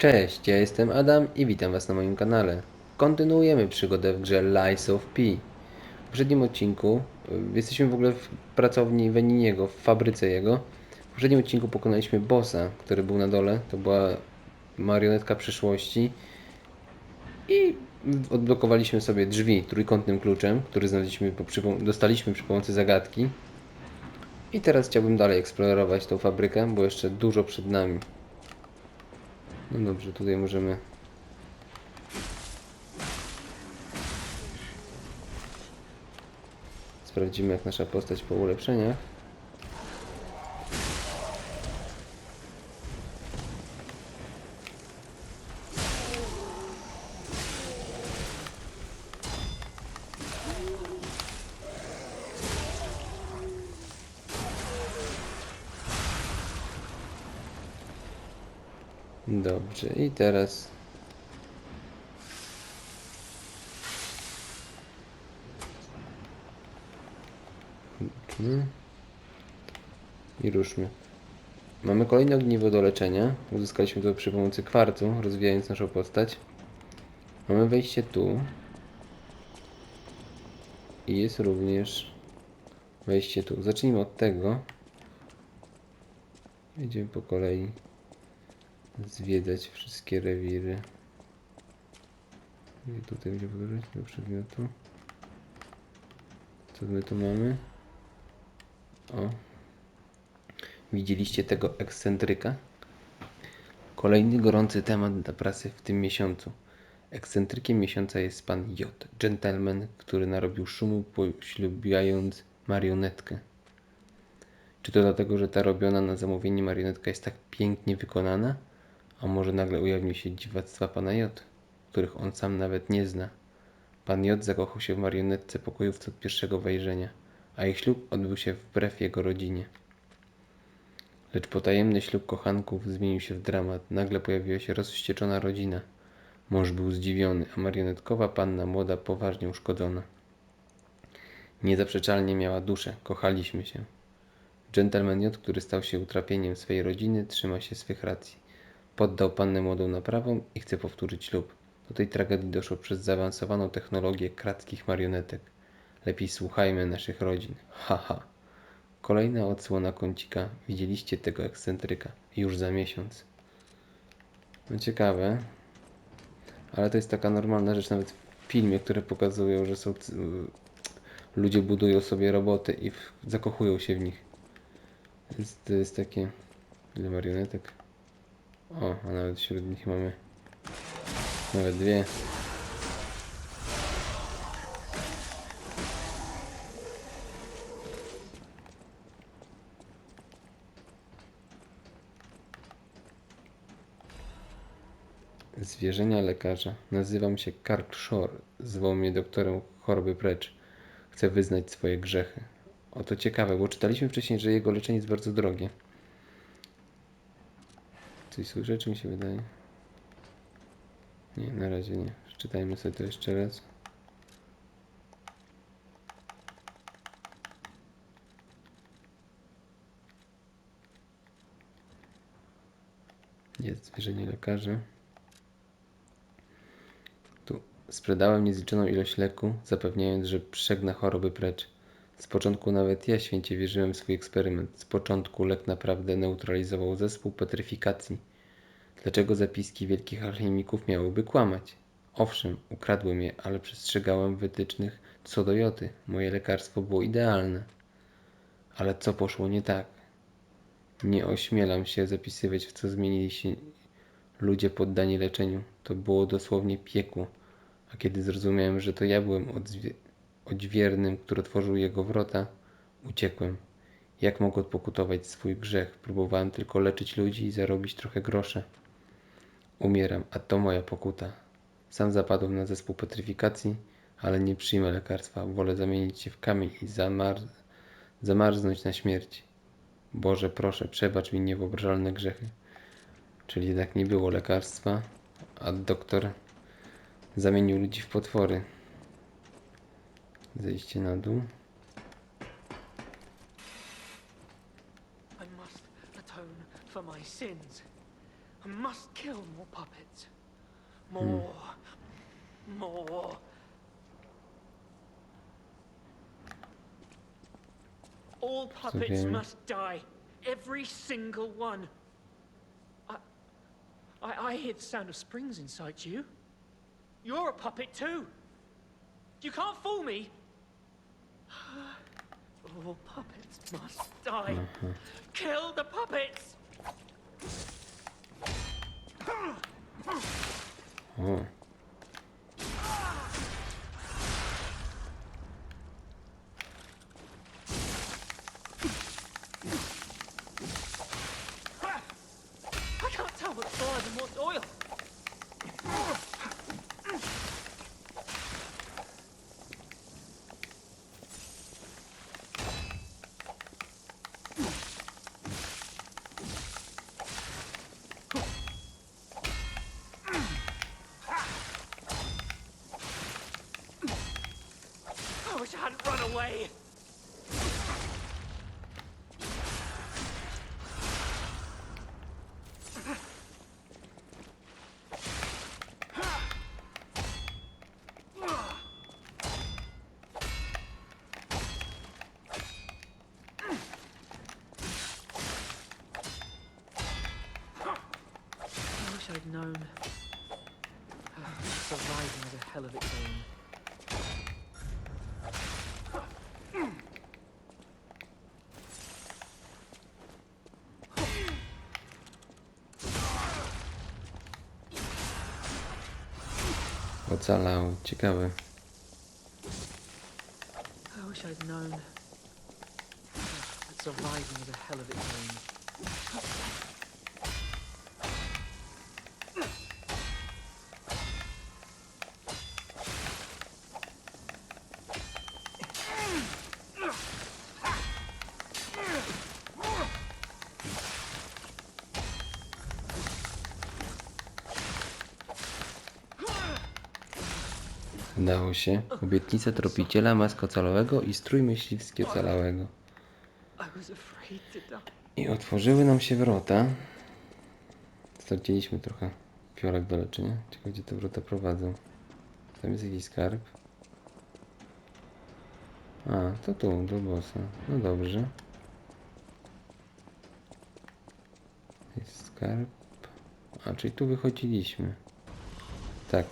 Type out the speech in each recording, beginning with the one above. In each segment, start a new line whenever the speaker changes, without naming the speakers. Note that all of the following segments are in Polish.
Cześć, ja jestem Adam i witam Was na moim kanale. Kontynuujemy przygodę w grze Lies of P. W poprzednim odcinku y, jesteśmy w ogóle w pracowni Weniniego, w fabryce jego. W poprzednim odcinku pokonaliśmy bossa, który był na dole. To była marionetka przyszłości. I odblokowaliśmy sobie drzwi trójkątnym kluczem, który znaleźliśmy dostaliśmy przy pomocy zagadki. I teraz chciałbym dalej eksplorować tą fabrykę, bo jeszcze dużo przed nami. No dobrze, tutaj możemy. Sprawdzimy, jak nasza postać po ulepszeniach. Dobrze, i teraz. I ruszmy. Mamy kolejne ogniwo do leczenia. Uzyskaliśmy to przy pomocy kwarcu, rozwijając naszą postać. Mamy wejście tu. I jest również wejście tu. Zacznijmy od tego. Idziemy po kolei zwiedzać wszystkie rewiry. I tutaj będzie podróżować do przedmiotu. Co my tu mamy? O. Widzieliście tego ekscentryka? Kolejny gorący temat dla prasy w tym miesiącu. Ekscentrykiem miesiąca jest pan J, gentleman, który narobił szumu poślubiając marionetkę. Czy to dlatego, że ta robiona na zamówienie marionetka jest tak pięknie wykonana? A może nagle ujawnił się dziwactwa pana J, których on sam nawet nie zna? Pan J zakochał się w marionetce pokojówcy od pierwszego wejrzenia, a ich ślub odbył się wbrew jego rodzinie. Lecz potajemny ślub kochanków zmienił się w dramat. Nagle pojawiła się rozwścieczona rodzina. Mąż był zdziwiony, a marionetkowa panna młoda poważnie uszkodzona. Niezaprzeczalnie miała duszę, kochaliśmy się. Gentleman J, który stał się utrapieniem swej rodziny, trzyma się swych racji. Poddał pannę młodą naprawom i chce powtórzyć ślub. Do tej tragedii doszło przez zaawansowaną technologię kratkich marionetek. Lepiej słuchajmy naszych rodzin. Haha. Kolejna odsłona kącika. Widzieliście tego ekscentryka. Już za miesiąc. No ciekawe. Ale to jest taka normalna rzecz nawet w filmie, które pokazują, że są ludzie budują sobie roboty i zakochują się w nich. Więc to jest takie... Ile marionetek? O, a nawet wśród nich mamy nawet dwie. Zwierzenia lekarza. Nazywam się Karl Shore. Zwoł mnie doktorem choroby precz. Chcę wyznać swoje grzechy. Oto ciekawe, bo czytaliśmy wcześniej, że jego leczenie jest bardzo drogie. Coś słyszę, czy mi się wydaje? Nie, na razie nie. Przeczytajmy sobie to jeszcze raz. Jest zwierzenie lekarzy. Tu sprzedałem niezliczoną ilość leku, zapewniając, że przegna choroby precz. Z początku nawet ja święcie wierzyłem w swój eksperyment. Z początku lek naprawdę neutralizował zespół petryfikacji. Dlaczego zapiski wielkich alchemików miałyby kłamać? Owszem, ukradłem je, ale przestrzegałem wytycznych co do joty. Moje lekarstwo było idealne. Ale co poszło nie tak? Nie ośmielam się zapisywać, w co zmienili się ludzie poddani leczeniu. To było dosłownie piekło. A kiedy zrozumiałem, że to ja byłem odzwie- odźwiernym, który otworzył jego wrota, uciekłem. Jak mogę odpokutować swój grzech? Próbowałem tylko leczyć ludzi i zarobić trochę grosze. Umieram, a to moja pokuta. Sam zapadłem na zespół petryfikacji, ale nie przyjmę lekarstwa. Wolę zamienić się w kamień i zamar- zamarznąć na śmierć. Boże, proszę, przebacz mi niewyobrażalne grzechy. Czyli jednak nie było lekarstwa, a doktor zamienił ludzi w potwory. Zejście na dół.
I must atone for my sins. I must kill more puppets. More. More. All puppets
okay.
must die. Every single one. I, I, I hear the sound of springs inside you. You're a puppet too. You can't fool me. All puppets must die. Kill the puppets.
O,
away.
Ocalał. Ciekawe.
Surviving is a hell of its own.
Udało się. Obietnica tropiciela, maska ocalałego i strój myśliwski ocalałego.
I
otworzyły nam się wrota. Straciliśmy trochę fiolek do leczenia. Ciekawe gdzie te wrota prowadzą. Tam jest jakiś skarb. A, to tu, do bossa. No dobrze. Jest skarb. A, czyli tu wychodziliśmy. Tak.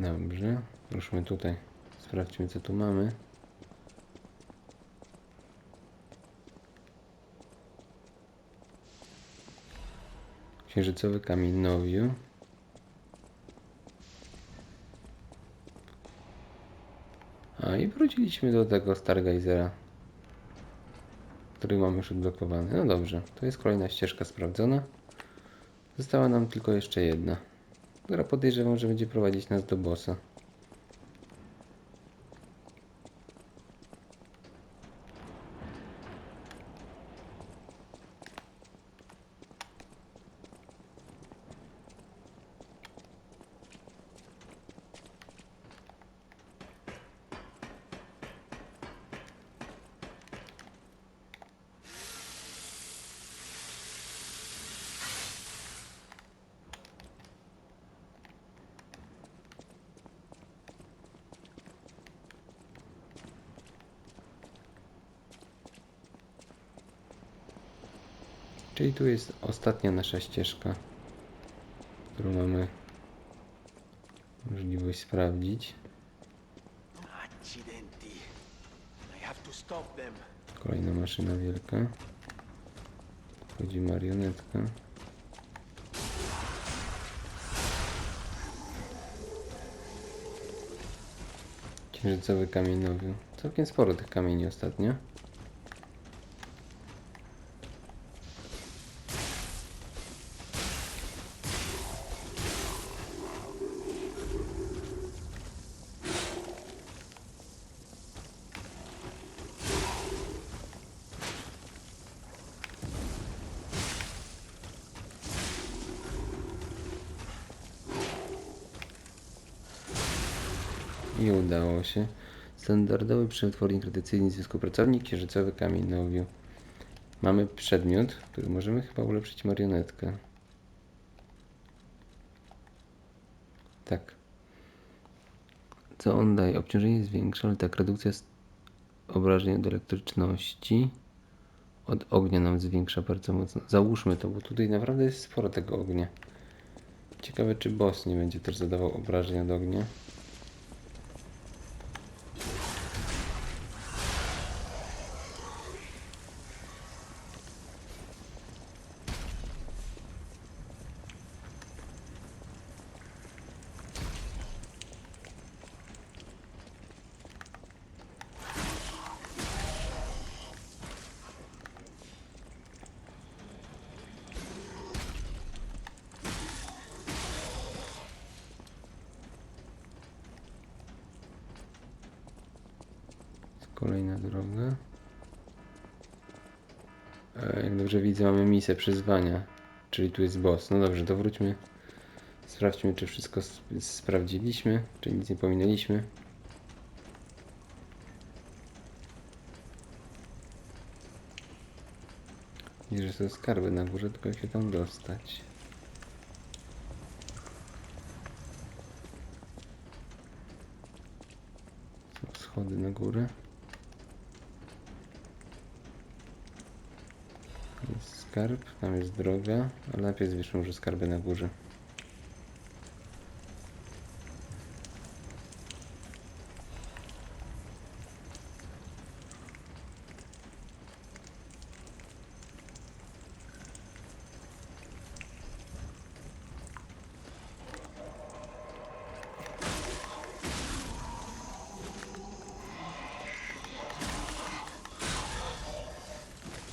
Dobrze. Ruszmy tutaj. Sprawdźmy co tu mamy. Księżycowy kamień nowiu. A i wróciliśmy do tego Stargazera, który mamy już odblokowany. No dobrze, to jest kolejna ścieżka sprawdzona. Została nam tylko jeszcze jedna, która podejrzewam, że będzie prowadzić nas do bossa. Czyli tu jest ostatnia nasza ścieżka, którą mamy możliwość sprawdzić. Kolejna maszyna wielka. Wchodzi marionetka. Księżycowy kamień nowiu. Całkiem sporo tych kamieni ostatnio. I udało się. Standardowy przetwornik tradycyjny współpracownik księżycowy kamień nowiu. Mamy przedmiot, który możemy chyba ulepszyć marionetkę. Tak. Co on daje? Obciążenie zwiększa, ale tak, redukcja obrażeń od elektryczności. Od ognia nam zwiększa bardzo mocno. Załóżmy to, bo tutaj naprawdę jest sporo tego ognia. Ciekawe, czy boss nie będzie też zadawał obrażeń od ognia. Kolejna droga. E, jak dobrze widzę, mamy misję przyzwania, czyli tu jest boss. No dobrze, to wróćmy. Sprawdźmy, czy wszystko s- sprawdziliśmy, czy nic nie pominęliśmy. Widzę, że są skarby na górze, tylko się tam dostać. Są schody na górę. Jest skarb, tam jest droga, ale najpierw zbierzmy może skarby na górze.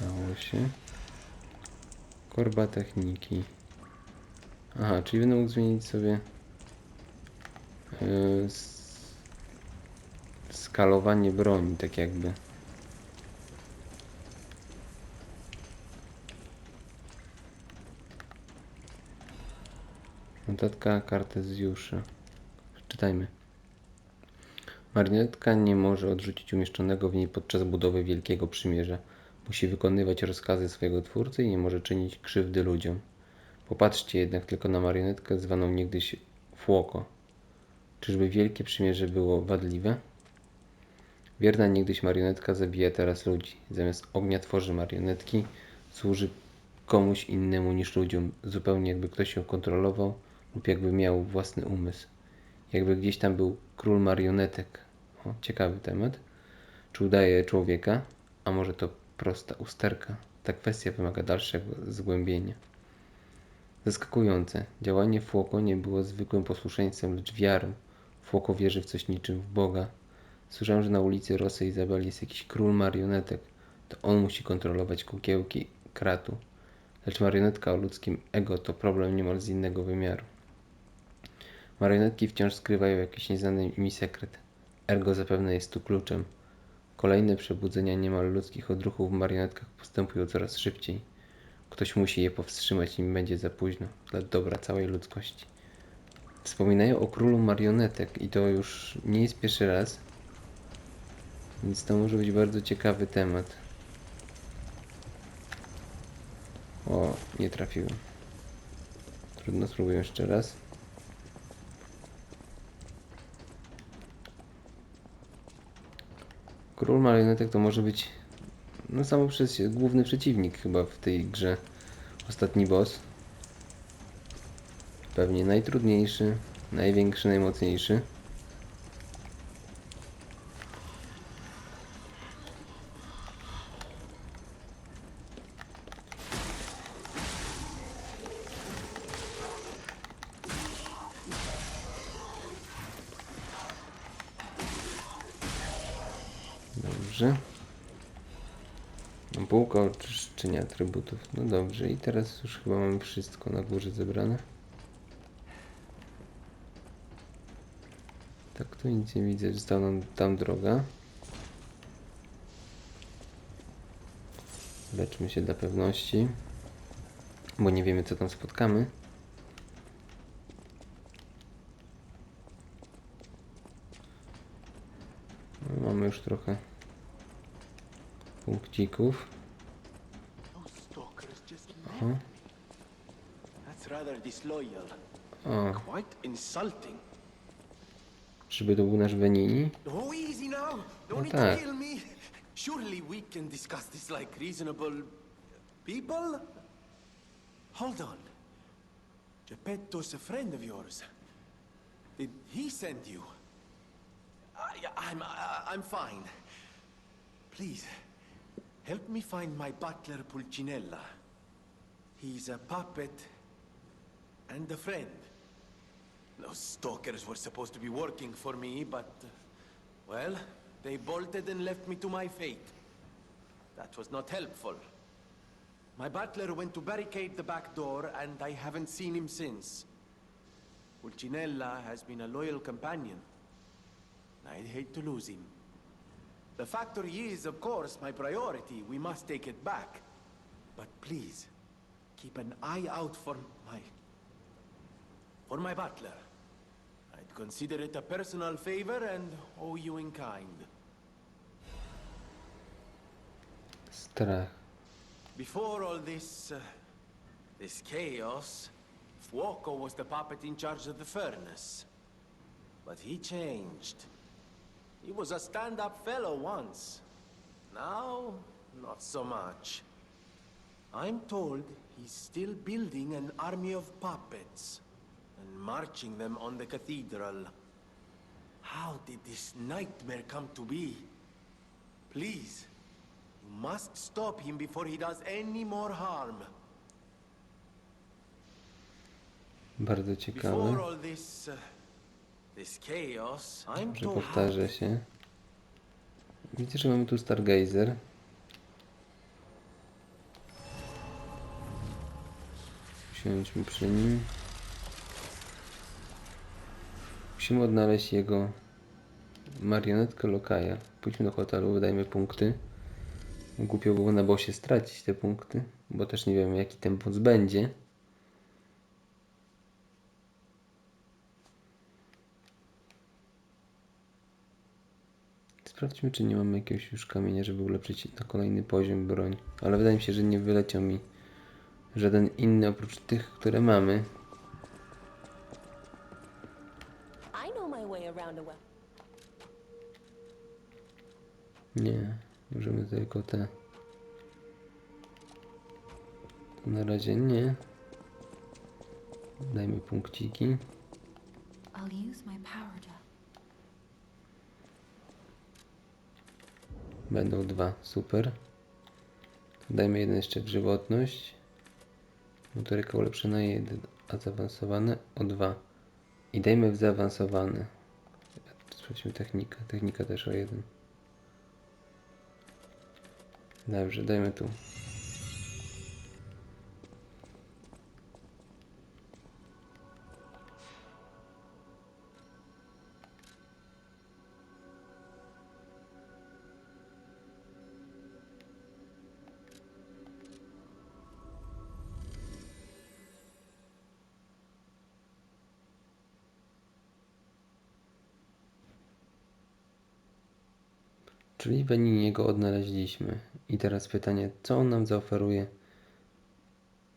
Dało. Korba techniki. Aha, czyli będę mógł zmienić sobie yy, skalowanie broni, tak jakby. Notatka Kartezjusza. Czytajmy. Marionetka nie może odrzucić umieszczonego w niej podczas budowy Wielkiego Przymierza. Musi wykonywać rozkazy swojego twórcy i nie może czynić krzywdy ludziom. Popatrzcie jednak tylko na marionetkę zwaną niegdyś Fuoko. Czyżby Wielkie Przymierze było wadliwe? Wierna niegdyś marionetka zabija teraz ludzi. Zamiast ognia tworzy marionetki, służy komuś innemu niż ludziom, zupełnie jakby ktoś ją kontrolował lub jakby miał własny umysł. Jakby gdzieś tam był król marionetek. O, ciekawy temat. Czy udaje człowieka, a może to prosta usterka? Ta kwestia wymaga dalszego zgłębienia. Zaskakujące. Działanie Fłoko nie było zwykłym posłuszeństwem, lecz wiarą. Fłoko wierzy w coś niczym w Boga. Słyszałem, że na ulicy Rosy Izabeli jest jakiś król marionetek. To on musi kontrolować kukiełki kratu. Lecz marionetka o ludzkim ego to problem niemal z innego wymiaru. Marionetki wciąż skrywają jakiś nieznany mi sekret. Ergo zapewne jest tu kluczem. Kolejne przebudzenia niemal ludzkich odruchów w marionetkach postępują coraz szybciej. Ktoś musi je powstrzymać, nim będzie za późno, dla dobra całej ludzkości. Wspominają o królu marionetek i to już nie jest pierwszy raz, więc to może być bardzo ciekawy temat. O, nie trafiłem. Trudno, spróbuję jeszcze raz. Król marionetek to może być no samo przez główny przeciwnik chyba w tej grze. Ostatni boss. Pewnie najtrudniejszy, największy, najmocniejszy. Dobrze. No, Półka oczyszczenia atrybutów. No dobrze, i teraz już chyba mamy wszystko na górze zebrane. Tak, tu nic nie widzę, została nam tam droga. Leczmy się dla pewności, bo nie wiemy co tam spotkamy. już trochę punkcików. Aha. O, żeby to był nasz
now.
No tak.
Surely we can discuss this like reasonable people? Hold on. Geppetto's a friend of yours. Did he send you? I, I'm, I, I'm fine. Please, help me find my butler Pulcinella. He's a puppet and a friend. Those stalkers were supposed to be working for me, but... uh, well, they bolted and left me to my fate. That was not helpful. My butler went to barricade the back door, and I haven't seen him since. Pulcinella has been a loyal companion. I'd hate to lose him. The factory is, of course, my priority. We must take it back. But please, keep an eye out for my... for my butler. I'd consider it a personal favor and owe you in kind.
Strach.
Before all this, uh, this chaos, Fuoco was the puppet in charge of the furnace. But he changed. He was a stand-up fellow once. Now, not so much. I'm told he's still building an army of puppets and marching them on the cathedral. How did this nightmare come to be? Please, you must stop him before he does any more harm.
Bardzo ciekawe,
Before all this, uh, this chaos, I'm
że powtarza się. Widzę, że mamy tu Stargazer. Usiądźmy przy nim. Musimy odnaleźć jego marionetkę Lokaja. Pójdźmy do hotelu, wydajmy punkty. Głupio było na bosie stracić te punkty, bo też nie wiemy jaki ten boss będzie. Sprawdźmy, czy nie mamy jakiegoś już kamienia, żeby ulepszyć na kolejny poziom broń. Ale wydaje mi się, że nie wyleciał mi żaden inny oprócz tych, które mamy. Nie, możemy tylko te. Na razie nie. Dajmy punkciki.
I'll use my power to
Będą dwa, super. Dajmy jeden jeszcze w żywotność. Motoryka ulepszona jeden, a zaawansowane o dwa. I dajmy w zaawansowane. Sprawdźmy technikę. Technika też o jeden. Dobrze, dajmy tu. Czyli Beniniego odnaleźliśmy. I teraz pytanie, co on nam zaoferuje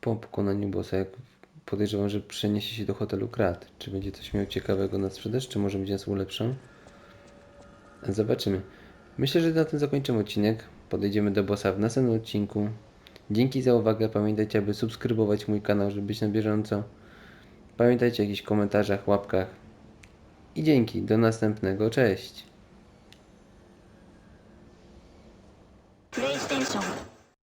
po pokonaniu bossa? Jak podejrzewam, że przeniesie się do hotelu Krat. Czy będzie coś miał ciekawego na sprzedaż, czy może będzie nas ulepszał? Zobaczymy. Myślę, że na tym zakończymy odcinek. Podejdziemy do bossa w następnym odcinku. Dzięki za uwagę. Pamiętajcie, aby subskrybować mój kanał, żeby być na bieżąco. Pamiętajcie o jakichś komentarzach, łapkach. I dzięki. Do następnego. Cześć.